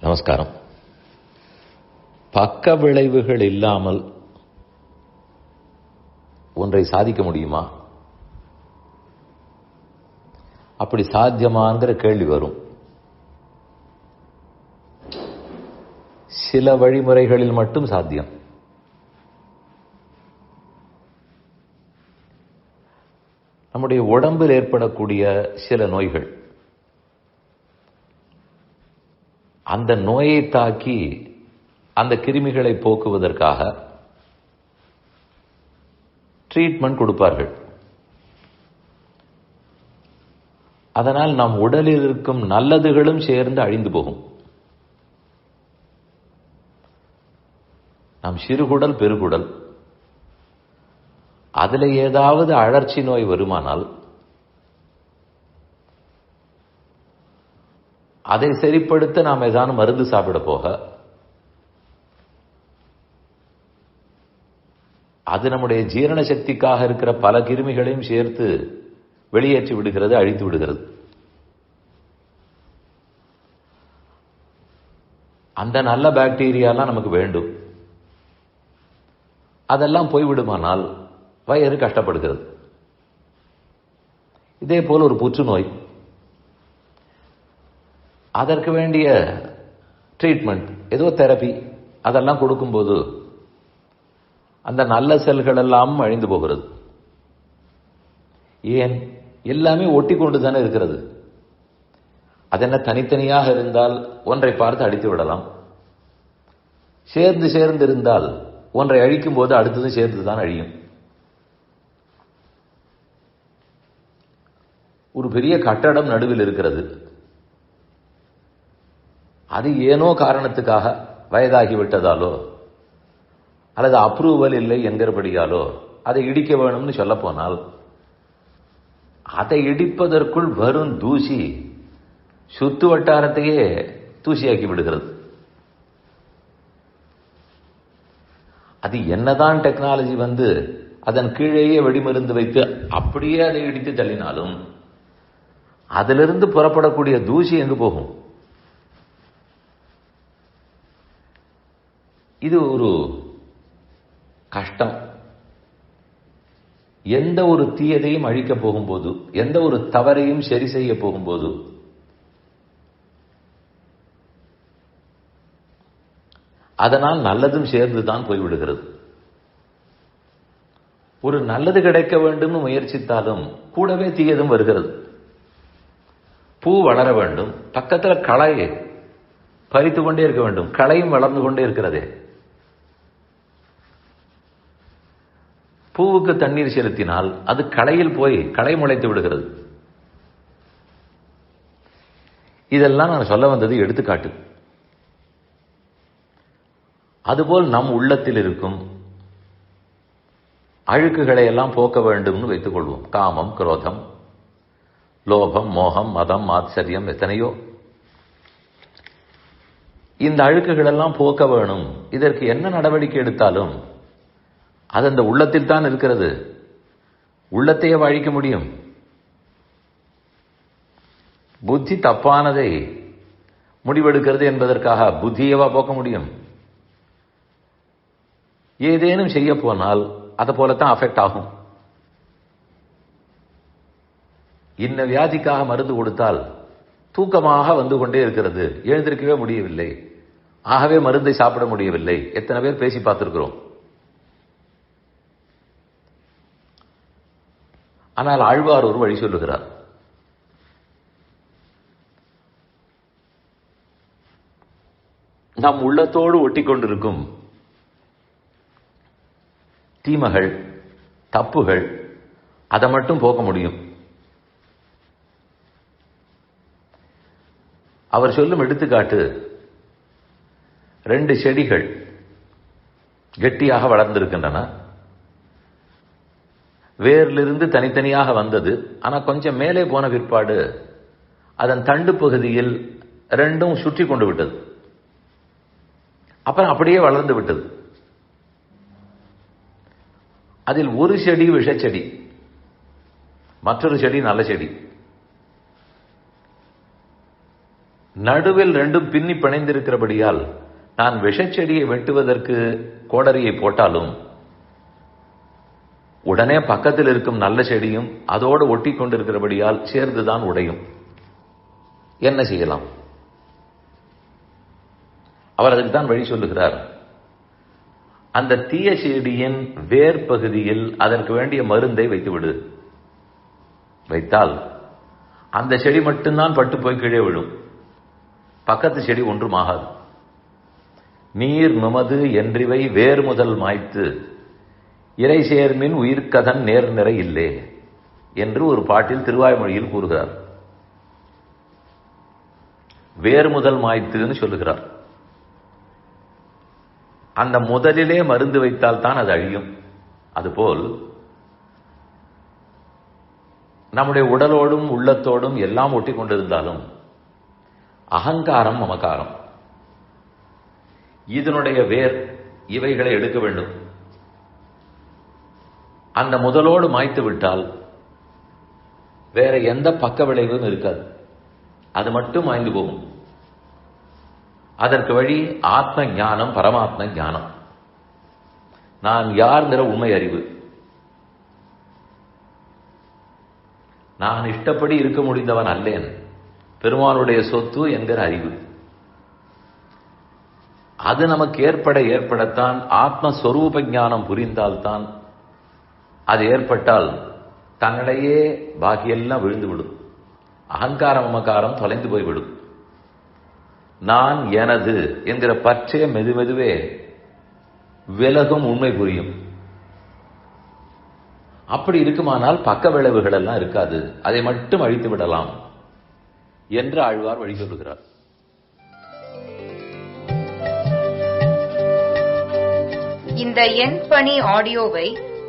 நமஸ்காரம். பக்க விளைவுகள் இல்லாமல் ஒன்றை சாதிக்க முடியுமா? அப்படி சாத்தியமாங்கிற கேள்வி வரும். சில வழிமுறைகளில் மட்டும் சாத்தியம். நம்முடைய உடம்பில் ஏற்படக்கூடிய சில நோய்கள். அந்த நோயை தாக்கி அந்த கிருமிகளை போக்குவதற்காக ட்ரீட்மெண்ட் கொடுப்பார்கள். அதனால் நம் உடலில் இருக்கும் நல்லதுகளும் சேர்ந்து அழிந்து போகும். நம் சிறுகுடல் பெருகுடல் அதுல ஏதாவது அழற்சி நோய் வருமானால் அதை சரிப்படுத்த நாம் ஏதாவது மருந்து சாப்பிட போக அது நம்முடைய ஜீரண சக்திக்காக இருக்கிற பல கிருமிகளையும் சேர்த்து வெளியேற்றி விடுகிறது அழித்து விடுகிறது. அந்த நல்ல பாக்டீரியாலாம் நமக்கு வேண்டும். அதெல்லாம் போய்விடுமானால் வயிறு கஷ்டப்படுகிறது. இதே போல் ஒரு புற்றுநோய். அதற்கு வேண்டிய ட்ரீட்மெண்ட் ஏதோ தெரப்பி அதெல்லாம் கொடுக்கும்போது அந்த நல்ல செல்கள் எல்லாம் அழிந்து போகிறது. ஏன்? எல்லாமே ஒட்டி கொண்டு தானே இருக்கிறது. அது என்ன தனித்தனியாக இருந்தால் ஒன்றை பார்த்து அடித்து விடலாம். சேர்ந்து சேர்ந்து இருந்தால் ஒன்றை அழிக்கும் போது அடுத்தது சேர்ந்து தான் அழியும். ஒரு பெரிய கட்டடம் நடுவில் இருக்கிறது. அது ஏனோ காரணத்துக்காக வயதாகி விட்டதாலோ அல்லது அப்ரூவல் இல்லை என்கிறபடியாலோ அதை இடிக்க வேணும்னு சொல்ல போனால் அதை இடிப்பதற்குள் வரும் தூசி சுத்து வட்டாரத்தையே தூசியாக்கி விடுகிறது. அது என்னதான் டெக்னாலஜி வந்து அதன் கீழேயே வெடிமருந்து வைத்து அப்படியே அதை இடித்து தள்ளினாலும் அதிலிருந்து புறப்படக்கூடிய தூசி எங்கு போகும்? இது ஒரு கஷ்டம். எந்த ஒரு தீயதையும் அழிக்க போகும்போது எந்த ஒரு தவறையும் சரி செய்ய போகும்போது அதனால் நல்லதும் சேர்ந்து தான் போய்விடுகிறது. ஒரு நல்லது கிடைக்க வேண்டும் முயற்சித்தாலும் கூடவே தீயதும் வருகிறது. பூ வளர வேண்டும். பக்கத்துல களை பறித்து கொண்டே இருக்க வேண்டும். களையும் வளர்ந்து கொண்டே இருக்கிறதே. பூவுக்கு தண்ணீர் செலுத்தினால் அது களையில் போய் களை முளைத்து விடுகிறது. இதெல்லாம் நான் சொல்ல வந்தது எடுத்துக்காட்டு. அதுபோல் நம் உள்ளத்தில் இருக்கும் அழுக்குகளை எல்லாம் போக்க வேண்டும்னு வைத்துக் கொள்வோம். காமம் குரோதம் லோபம் மோகம் மதம் ஆச்சரியம் எத்தனையோ. இந்த அழுக்குகள் எல்லாம் போக்க வேணும். இதற்கு என்ன நடவடிக்கை எடுத்தாலும் அது அந்த உள்ளத்தில் தான் இருக்கிறது. உள்ளத்தையே அழிக்க முடியும். புத்தி தப்பானதை முடிவெடுக்கிறது என்பதற்காக புத்தியவா போக்க முடியும். ஏதேனும் செய்ய போனால் அதை போலத்தான் அஃபெக்ட் ஆகும். இன்ன வியாதிக்காக மருந்து கொடுத்தால் தூக்கமாக வந்து கொண்டே இருக்கிறது. எழுந்திருக்கவே முடியவில்லை. ஆகவே மருந்தை சாப்பிட முடியவில்லை. எத்தனை பேர் பேசி பார்த்துருக்கிறோம். ஆனால் ஆழ்வார் ஒரு வழி சொல்லுகிறார். நம் உள்ளத்தோடு ஒட்டி கொண்டிருக்கும் தீமைகள் தப்புகள் அதை மட்டும் போக்க முடியும். அவர் சொல்லும் எடுத்துக்காட்டு ரெண்டு செடிகள் கெட்டியாக வளர்ந்திருக்கின்றன. வேரிலிருந்து தனித்தனியாக வந்தது. ஆனால் கொஞ்சம் மேலே போன பிற்பாடு அதன் தண்டு பகுதியில் ரெண்டும் சுற்றி கொண்டு விட்டது. அப்புறம் அப்படியே வளர்ந்து விட்டது. அதில் ஒரு செடி விஷச்செடி மற்றொரு செடி நல்ல செடி. நடுவில் ரெண்டும் பின்னி பிணைந்திருக்கிறபடியால் நான் விஷச்செடியை வெட்டுவதற்கு கோடரியை போட்டாலும் உடனே பக்கத்தில் இருக்கும் நல்ல செடியும் அதோடு ஒட்டி கொண்டிருக்கிறபடியால் சேர்ந்துதான் உடையும். என்ன செய்யலாம்? அவர் அதுக்கு தான் வழி சொல்லுகிறார். அந்த தீய செடியின் வேர் பகுதியில் அதற்கு வேண்டிய மருந்தை வைத்து விடு வைத்தால் அந்த செடி மட்டும்தான் பட்டு போய் கீழே விழும். பக்கத்து செடி ஒன்றும் ஆகாது. நீர் நுமது என்றிவை வேர் முதல் மாய்த்து இறை சேர்மின் உயிர்க்கதன் நேர் நிறை இல்லே என்று ஒரு பாட்டில் திருவாய்மொழியில் கூறுகிறார். வேர் முதல் மாய்த்துன்னு சொல்லுகிறார். அந்த முதலிலே மருந்து வைத்தால் தான் அது அழியும். அதுபோல் நம்முடைய உடலோடும் உள்ளத்தோடும் எல்லாம் ஒட்டி கொண்டிருந்தாலும் அகங்காரம் மமகாரம் இதனுடைய வேர் இவைகளை எடுக்க வேண்டும். அந்த முதலோடு மாய்த்து விட்டால் வேற எந்த பக்க விளைவும் இருக்காது. அது மட்டும் மாய்ந்து போகும். அதற்கு வழி ஆத்ம ஞானம் பரமாத்ம ஞானம். நான் யார்ங்கிற உண்மை அறிவு? நான் இஷ்டப்படி இருக்க முடிந்தவன் அல்லேன். பெருமானுடைய சொத்து என்கிற அறிவு. அது நமக்கு ஏற்பட ஏற்படத்தான் ஆத்மஸ்வரூப ஞானம் புரிந்தால்தான் அது ஏற்பட்டால் தன்னிடையே பாக்கியெல்லாம் விழுந்து விடும் அகங்காரம் அமகாரம் தொலைந்து போய்விடும். நான் எனது என்கிற பற்றைய மெது மெதுவே விலகும் உண்மை புரியும். அப்படி இருக்குமானால் பக்க விளைவுகள் எல்லாம் இருக்காது. அதை மட்டும் அழித்து விடலாம் என்று ஆழ்வார் வழி இந்த எண் பணி ஆடியோவை